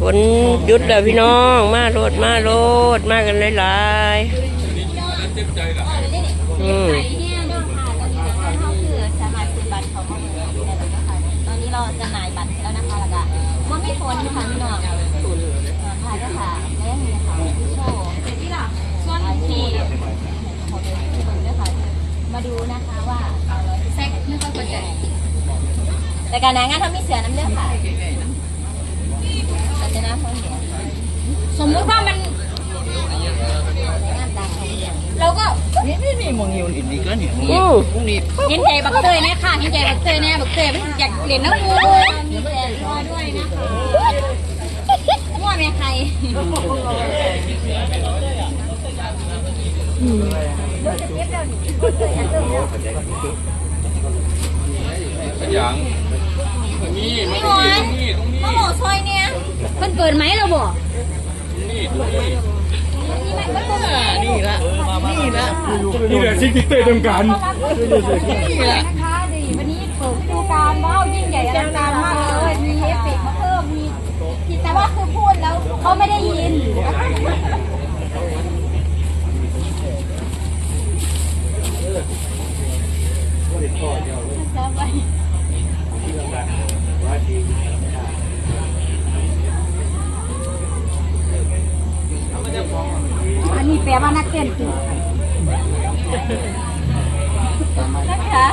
ฝนหยุดแล้วพี่น้อง มาโลดมาโลดมากันหลายๆอืมไอ้เนี่ยอืมตองมาเมืองได้แล้วนะคะตอนนี้เราจำหน่ายบัตรแล้วนะคะแล้วก็มันไม่พ้นค่ะพี่น้องค่ะเจ้าค่ะและนี่ะคะผู้โชว์ที่หลังส่วนที่ขอเป็นผู้ชมด้วยค่ะมาดูนะคะว่าแซกไม่ค่อยเข้าใจแต่การงานทำมีเสือน้ำเลือดค่ะ แต่จะน่าพ้นเดียวสมมุติว่ามัน เราก็นี่นี่นี่มองอยู่อินนี่ก็เนี่ยอืมพรุ่งนี้เห็นใจบักเตยแน่ค่ะเห็นใจบักเตยแน่บักเตยมันอยากเรียนน้ำมูมีแฟนรอด้วยนะคะมั่วแม่ใครอย่าง พี่หมอนมะโหซอยเนี่ยมันเปิดไหมเราบอก นี่ละนี่ละนี่แหละสิ่งที่เต้ต้องการนี่แหละนะคะดีวันนี้เปิดดูกาลว้าวยิ่งใหญ่อลังการมากเลยมีเอฟเฟกต์มาเพิ่มมีมีแต่ว่าคือพูดแล้วเขาไม่ได้ยิน อันนี้แปลว่านักเต้นคือนะคะ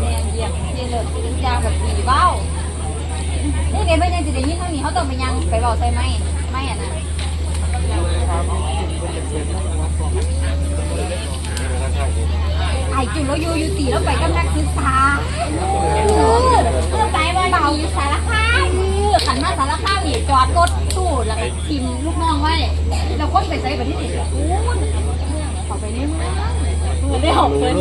เรียนเยี่ยมเรียนเลิศเรียนยาวแบบผีเบ้านี่เดี๋ยวไม่ยังจะได้ยินเท่านี้เขาต้องไปยังไปบอกใช่ไหมไม่อะนะไอจุดเราอยู่อยู่ตีแล้วไปกับนักศึกษาเออเพื่อไปว่าเบาสารคามเอขันมาสารคามนี่จอดรถตู้แล้วก็ทิมลูกน้อง คนไปใส่แบบนี้ดิโอ้ยเขาไปในเมืองเมืองได้หอกเลย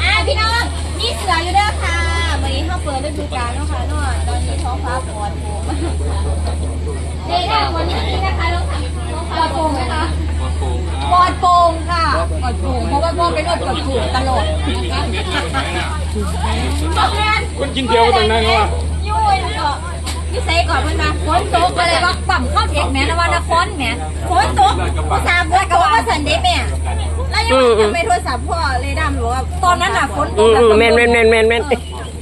อะพี่น้องนี่เสืออยู่เด้อค่ะวันนี้เขาเปิดฤดูกาลเนาะค่ะเนาะตอนนี้ท้องฟ้าปลอดโปร่งเด็กค่ะวันนี้นะคะต้องทำท้องฟ้าปลอดโปร่งไหมคะปลอดโปร่งค่ะปลอดโปร่งเพราะว่าพ่อเป็นโรคปลอดโปร่งตลอดนะคะแม่นคนกินเดียวตรงนั้นวะยุ่ยเนาะ นี่ใส่ก่อนเพิ่นมาฝนตกก็เลยว่าปั่มเข้าเทคแม่นะว่านครแม่ฝนตกภาษาเพื่อนก็ว่าว่าสันเดแม่แล้วยังทำไมโทรศัพท์พ่อเลยดำหรือว่าตอนนั้นน่ะฝนตอืกมแบบอืมแมนแมนแมนแมนแมน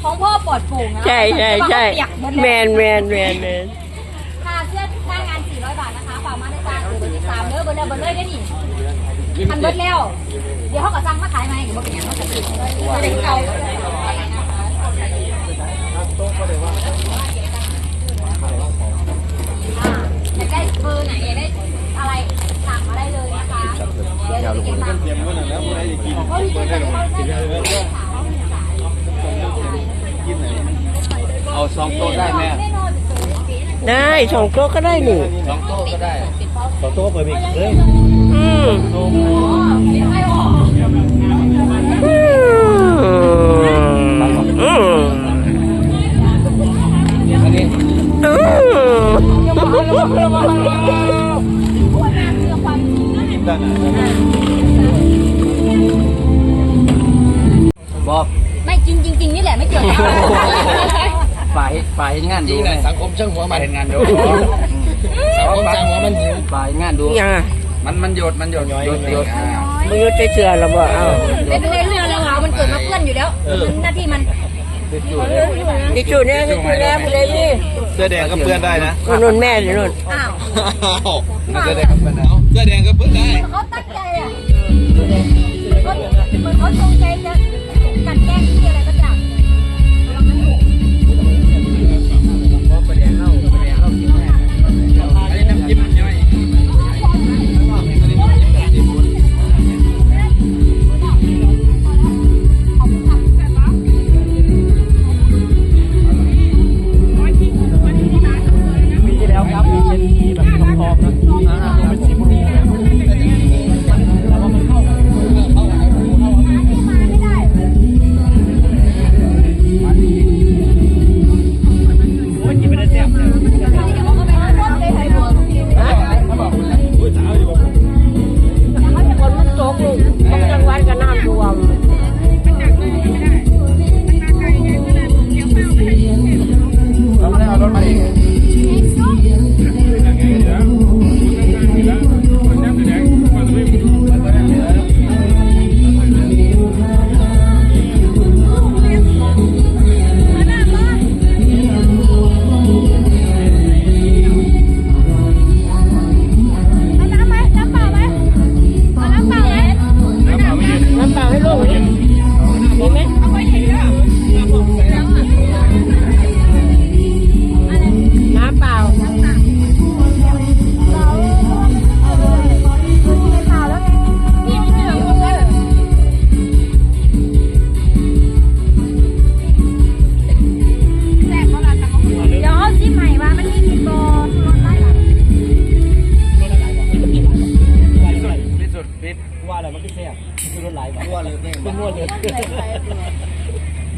ของพ่อปลอดโปร่งนะใช่ใช่ใช่เปียกหมดแมเลยนแมนแมนแมนค่าเสื้อหน้างาน400บาทนะคะฝากมาได้จ้าเบอร์ที่สามเด้อเบอร์เด้อเบอร์เลยได้ดิทันเบิดแล้ว เดี๋ยวเขาก็สั่งมาขายไหมเดี๋ยวมาเป็นอย่างเขาจะติดไม่ได้เก่าอ่าอยากได้เบอร์ไหนอยากได้อะไรสั่งมาได้เลยนะคะ เดี๋ยวจะเก็บตังค์เตรียมไว้หน่อยแล้วอะไรจะกินเขามีคนเขาได้เลยค่ะเขามีสายกินไหนเอาสองโต๊ะได้ไหมแน่นอนได้สองโต๊ะก็ได้หนึ่งสองโต๊ะก็ได้ขอโต๊ะเปิดอีกเลยอืมไม่ออกอืม อืมอันนี้อืมบอกไม่จริงจริงๆนี่แหละไม่เกี่ยวกับฝ่ายฝ่ายงานดูไงสังคมช่างหัวมันงานดูสังคมช่างหัวมันหิวฝ่ายงานดูยังอะมันมันหยดมันหยดหยดหยดมึงยุดใจเชื่อหรอบ่เอ้าไม่เป็นไรเรื่องเรามันเกิดมาเพื่อนอยู่แล้วมันหน้าที่มันดิจูเนี่ยดิจูเนี่ยผู้ใดมีเสื้อแดงก็เปื้อนได้นะนุ่นแม่ดินุ่นอ้าวเสื้อแดงก็เปื้อนได้ เสื้อแดงก็เปื้อนได้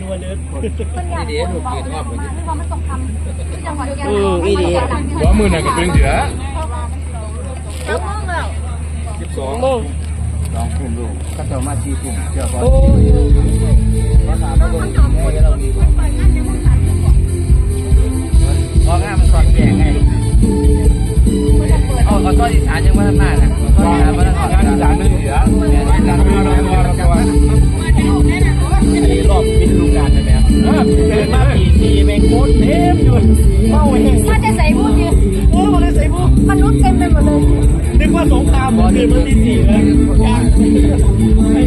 นวดเลยคนอยากเบาๆเพราะมันตกคำที่จังหวัดแก้วว่ามือน่ะก็เป็นเดือแล้วก็แบบสิบสองโมงสองทุ่มลูกก็จะมาสี่ทุ่มเจ้าพ่อ โคตรเต็มอยู่เมาเองถ้าจะใส่พูดดิโอ้มาเลยใส่บุกมนุษย์เต็มไปหมดเลยนึกว่าสงครามเกิดมาที่สี่เลยยางให้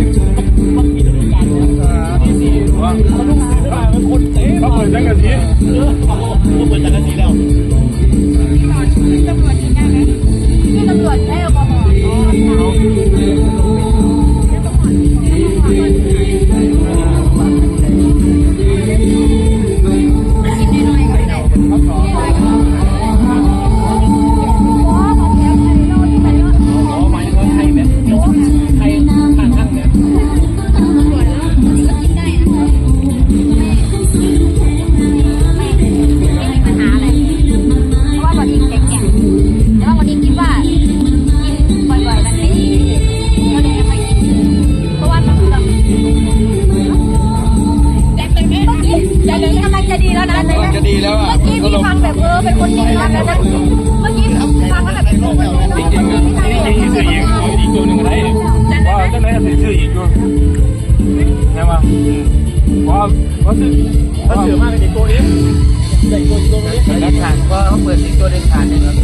มากินฤดูกาลที่สี่ว่าเขาต้องซื้อมามันคนเต็มเขาเปิดจังกะสีเออเขาเปิดจังกะสีแล้วที่ตำรวจได้แอลกอฮอล์ เพราะเพราะซื้อถ้าซื้อมากเป็นตัวนี้ใส่ตัวตัวนี้แล้วขาดก็เขาเปิดสิตัวเด็ดขาดเนี่ยครับ